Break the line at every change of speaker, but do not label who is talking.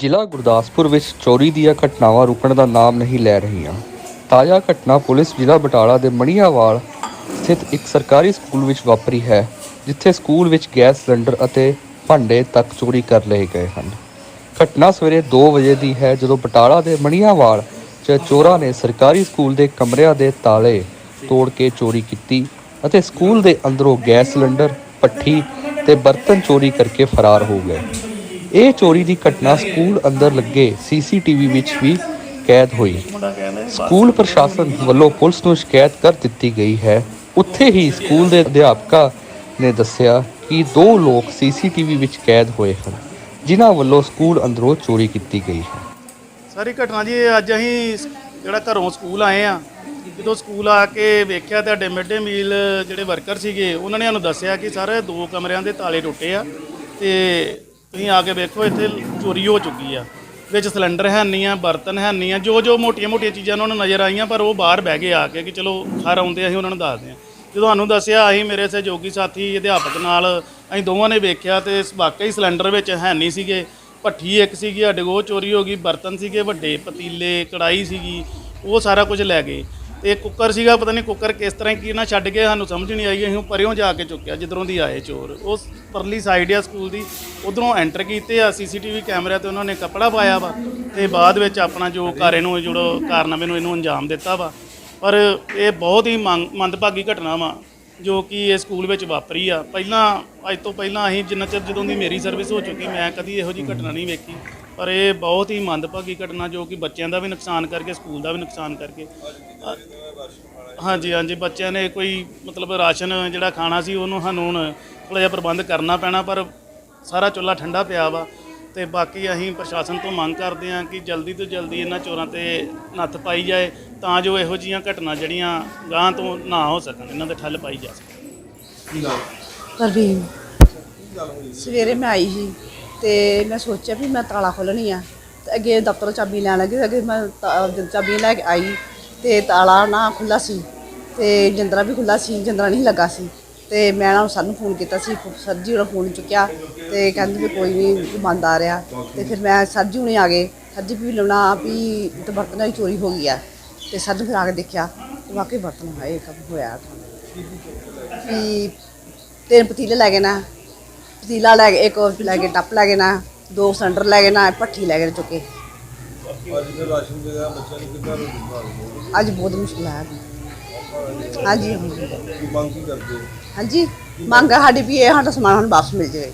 ਜ਼ਿਲ੍ਹਾ ਗੁਰਦਾਸਪੁਰ ਵਿੱਚ ਚੋਰੀ ਦੀਆਂ ਘਟਨਾਵਾਂ ਰੁਕਣ ਦਾ ਨਾਮ ਨਹੀਂ ਲੈ ਰਹੀਆਂ। ਤਾਜ਼ਾ ਘਟਨਾ ਪੁਲਿਸ ਜ਼ਿਲ੍ਹਾ ਬਟਾਲਾ ਦੇ ਮਣੀਆਵਾਲ ਸਥਿਤ ਇੱਕ ਸਰਕਾਰੀ ਸਕੂਲ ਵਿੱਚ ਵਾਪਰੀ ਹੈ, ਜਿੱਥੇ ਸਕੂਲ ਵਿੱਚ ਗੈਸ ਸਿਲੰਡਰ ਅਤੇ ਭਾਂਡੇ ਤੱਕ ਚੋਰੀ ਕਰ ਲਏ ਗਏ ਹਨ। ਘਟਨਾ ਸਵੇਰੇ 2 ਵਜੇ ਦੀ ਹੈ, ਜਦੋਂ ਬਟਾਲਾ ਦੇ ਮਣੀਆਵਾਲ 'ਚ ਚੋਰਾਂ ਨੇ ਸਰਕਾਰੀ ਸਕੂਲ ਦੇ ਕਮਰਿਆਂ ਦੇ ਤਾਲੇ ਤੋੜ ਕੇ ਚੋਰੀ ਕੀਤੀ ਅਤੇ ਸਕੂਲ ਦੇ ਅੰਦਰੋਂ ਗੈਸ ਸਿਲੰਡਰ, ਪੱਠੀ ਤੇ ਬਰਤਨ ਚੋਰੀ ਕਰਕੇ ਫਰਾਰ ਹੋ ਗਏ। ਇਹ ਚੋਰੀ ਦੀ ਘਟਨਾ ਸਕੂਲ ਅੰਦਰ ਲੱਗੇ ਸੀਸੀਟੀਵੀ ਵਿੱਚ ਵੀ ਕੈਦ ਹੋਈ। ਸਕੂਲ ਪ੍ਰਸ਼ਾਸਨ ਵੱਲੋਂ ਪੁਲਿਸ ਨੂੰ ਸ਼ਿਕਾਇਤ ਕਰ ਦਿੱਤੀ ਗਈ ਹੈ। ਉੱਥੇ ਹੀ ਸਕੂਲ ਦੇ ਅਧਿਆਪਕਾਂ ਨੇ ਦੱਸਿਆ ਕਿ ਦੋ ਲੋਕ ਸੀਸੀਟੀਵੀ ਵਿੱਚ ਕੈਦ ਹੋਏ ਹਨ, ਜਿਨ੍ਹਾਂ ਵੱਲੋਂ ਸਕੂਲ ਅੰਦਰੋਂ ਚੋਰੀ ਕੀਤੀ ਗਈ ਹੈ।
ਸਾਰੀ ਘਟਨਾ ਜੀ, ਅੱਜ ਅਸੀਂ ਜਿਹੜਾ ਘਰੋਂ ਸਕੂਲ ਆਏ ਆ ਜਦੋਂ ਸਕੂਲ ਆ ਕੇ ਵੇਖਿਆ ਤੁਹਾਡੇ ਮਿਡ ਮੀਲ ਜਿਹੜੇ ਵਰਕਰ ਸੀਗੇ, ਉਹਨਾਂ ਨੇ ਸਾਨੂੰ ਦੱਸਿਆ ਕਿ ਸਰ, ਦੋ ਕਮਰਿਆਂ ਦੇ ਤਾਲੇ ਟੁੱਟੇ ਆ ਤੇ ਤੁਸੀਂ ਆ ਕੇ ਵੇਖੋ, ਇੱਥੇ ਚੋਰੀ ਹੋ ਚੁੱਕੀ ਆ। ਵਿੱਚ ਸਿਲੰਡਰ ਹੈ ਨਹੀਂ ਆ, ਬਰਤਨ ਹੈ ਨਹੀਂ ਆ ਜੋ ਜੋ ਮੋਟੀਆਂ ਮੋਟੀਆਂ ਚੀਜ਼ਾਂ ਉਹਨਾਂ ਨੂੰ ਨਜ਼ਰ ਆਈਆਂ, ਪਰ ਉਹ ਬਾਹਰ ਬਹਿ ਗਏ ਆ ਕੇ ਕਿ ਚਲੋ ਹਰ ਆਉਂਦੇ ਅਸੀਂ ਉਹਨਾਂ ਨੂੰ ਦੱਸਦੇ ਆ। ਜਦੋਂ ਤੁਹਾਨੂੰ ਦੱਸਿਆ, ਅਸੀਂ ਮੇਰੇ ਸਹਿਯੋਗੀ ਸਾਥੀ, ਅਧਿਆਪਕ ਨਾਲ ਅਸੀਂ ਦੋਵਾਂ ਨੇ ਵੇਖਿਆ ਤੇ ਵਾਕਈ ਸਿਲੰਡਰ ਵਿੱਚ ਹੈ ਨਹੀਂ ਸੀਗੇ। ਭੱਠੀ ਇੱਕ ਸੀਗੀ, ਸਾਡੇ ਕੋਲ ਚੋਰੀ ਹੋ ਗਈ, ਬਰਤਨ ਸੀਗੇ, ਵੱਡੇ ਪਤੀਲੇ ਕੜਾਈ ਸੀਗੀ, ਉਹ ਸਾਰਾ ਕੁਝ ਲੈ ਗਏ। ਤੇ ਕੁੱਕਰ ਸੀਗਾ, ਪਤਾ ਨਹੀਂ ਕੁੱਕਰ ਕਿਸ ਤਰ੍ਹਾਂ ਕੀ ਨਾ ਛੱਡ ਕੇ ਸਾਨੂੰ ਸਮਝ ਨਹੀਂ ਆਈ, ਅਸੀਂ ਉਹ ਪਰਿਓਂ ਜਾ ਕੇ ਚੁੱਕਿਆ, ਜਿੱਧਰੋਂ ਦੀ ਆਏ ਚੋਰ। ਉਸ ਪਰਲੀ ਸਾਈਡ ਆ ਸਕੂਲ ਦੀ, ਉਧਰੋਂ ਐਂਟਰ ਕੀਤੇ ਆ ਸੀਸੀਟੀਵੀ ਕੈਮਰਿਆਂ ਤੇ ਉਹਨਾਂ ਨੇ ਕੱਪੜਾ ਪਾਇਆ ਵਾ, ਤੇ ਬਾਅਦ ਵਿੱਚ ਆਪਣਾ ਜੋ ਕਾਰੇ ਨੂੰ ਜਿਹੜੋ ਕਾਰਨਾਮੇ ਨੂੰ ਇਹਨੂੰ ਅੰਜਾਮ ਦਿੱਤਾ ਵਾ। ਪਰ ਇਹ ਬਹੁਤ ਹੀ ਮੰਗ- ਮੰਦਭਾਗੀ ਘਟਨਾ ਵਾ, ਜੋ ਕਿ ਇਹ ਸਕੂਲ ਵਿੱਚ ਵਾਪਰੀ ਆ। ਪਹਿਲਾਂ, ਅੱਜ ਤੋਂ ਪਹਿਲਾਂ ਅਸੀਂ ਜਿੰਨਾ ਚਿਰ ਜਦੋਂ ਦੀ ਮੇਰੀ ਸਰਵਿਸ ਹੋ ਚੁੱਕੀ, ਮੈਂ ਕਦੀ ਇਹੋ ਜਿਹੀ ਘਟਨਾ ਨਹੀਂ ਵੇਖੀ। ਪਰ ਇਹ ਬਹੁਤ ਹੀ ਮੰਦਭਾਗੀ ਘਟਨਾ ਜੋ ਕਿ ਬੱਚਿਆਂ ਦਾ ਵੀ ਨੁਕਸਾਨ ਕਰਕੇ ਸਕੂਲ ਦਾ ਵੀ ਨੁਕਸਾਨ ਕਰਕੇ। ਹਾਂਜੀ ਹਾਂਜੀ ਬੱਚਿਆਂ ਨੇ ਕੋਈ ਮਤਲਬ ਰਾਸ਼ਨ ਜਿਹੜਾ ਖਾਣਾ ਸੀ ਉਹਨੂੰ ਸਾਨੂੰ ਹੁਣ ਥੋੜ੍ਹਾ ਜਿਹਾ ਪ੍ਰਬੰਧ ਕਰਨਾ ਪੈਣਾ ਪਰ ਸਾਰਾ ਚੁੱਲ੍ਹਾ ਠੰਡਾ ਪਿਆ ਵਾ ਤੇ ਬਾਕੀ ਅਸੀਂ ਪ੍ਰਸ਼ਾਸਨ ਤੋਂ ਮੰਗ ਕਰਦੇ ਹਾਂ ਕਿ ਜਲਦੀ ਤੋਂ ਜਲਦੀ ਇਹਨਾਂ ਚੋਰਾਂ ਤੇ ਨੱਥ ਪਾਈ ਜਾਏ ਤਾਂ ਜੋ ਇਹੋ ਜਿਹੀਆਂ ਘਟਨਾ ਜਿਹੜੀਆਂ ਗਾਂ ਤੋਂ ਨਾ ਹੋ ਸਕਣ ਇਹਨਾਂ ਤੇ ਠੱਲ ਪਾਈ ਜਾ ਸਕੇ
ਪਰਵੀਨ ਸਵੇਰੇ ਮੈਂ ਆਈ ਸੀ ਤੇ ਮੈਂ ਸੋਚਿਆ ਵੀ ਮੈਂ ਤਾਲਾ ਖੋਲਣੀ ਆ। ਤੇ ਅੱਗੇ ਦਫ਼ਤਰੋਂ ਚਾਬੀ ਲੈਣ ਲੱਗੀ ਅੱਗੇ ਮੈਂ ਤਾ- ਜਦ ਚਾਬੀ ਲੈ ਕੇ ਆਈ ਤੇ ਤਾਲਾ ਨਾ ਖੁੱਲਾ ਸੀ ਤੇ ਜਿੰਦਰਾ ਵੀ ਖੁੱਲਾ ਸੀ, ਜਿੰਦਰਾ ਨਹੀਂ ਲੱਗਾ ਸੀ। ਤੇ ਮੈਂ ਨਾ ਸਰ ਨੂੰ ਫੋਨ ਕੀਤਾ ਸੀ ਸਰ ਜੀ ਉਹਦਾ ਫੋਨ ਚੁੱਕਿਆ ਤੇ ਕਹਿੰਦੇ ਵੀ ਕੋਈ ਨਹੀਂ ਬੰਦ ਆ ਰਿਹਾ। ਤੇ ਫਿਰ ਮੈਂ ਸਰ ਜੀ ਹੁਣੇ ਆ ਗਏ, ਸਰ ਜੀ ਵੀ ਲਾਉਣਾ ਵੀ ਤੇ ਬਰਤਨਾਂ ਦੀ ਚੋਰੀ ਹੋ ਗਈ ਆ। ਤੇ ਸਰ ਨੂੰ ਫਿਰ ਆ ਕੇ ਦੇਖਿਆ ਤੇ ਵਾਕਈ ਬਰਤਨ ਇਹ ਕੰਮ ਹੋਇਆ। ਵੀ ਤਿੰਨ ਪਤੀਲੇ ਲੈ ਗਏ ਨਾ ਪਤੀਲਾ ਲੈ ਗਏ ਇੱਕ ਉਹ ਲੈ ਗਏ ਟੱਪ ਲੈ ਗਏ ਨਾ ਦੋ ਸਿਲੰਡਰ ਲੈ ਗਏ ਨਾ ਭੱਠੀ ਲੈ ਗਏ ਚੁੱਕੇ।
ਅੱਜ ਦੇ ਰਾਸ਼ਨ ਦੇ ਬੱਚਿਆਂ ਨੂੰ ਕਿੱਦਾਂ ਰੋਟੀ
ਅੱਜ ਬਹੁਤ ਮੁਸ਼ਕਿਲ ਆ। ਹਾਂਜੀ। ਹਾਂਜੀ
ਕੀ ਮੰਗ ਕੀ ਕਰਦੇ?
ਹਾਂਜੀ। ਮੰਗ ਆ ਸਾਡੀ ਵੀ ਇਹ ਸਾਡਾ ਸਮਾਨ ਸਾਨੂੰ ਵਾਪਸ ਮਿਲ ਜਾਵੇ।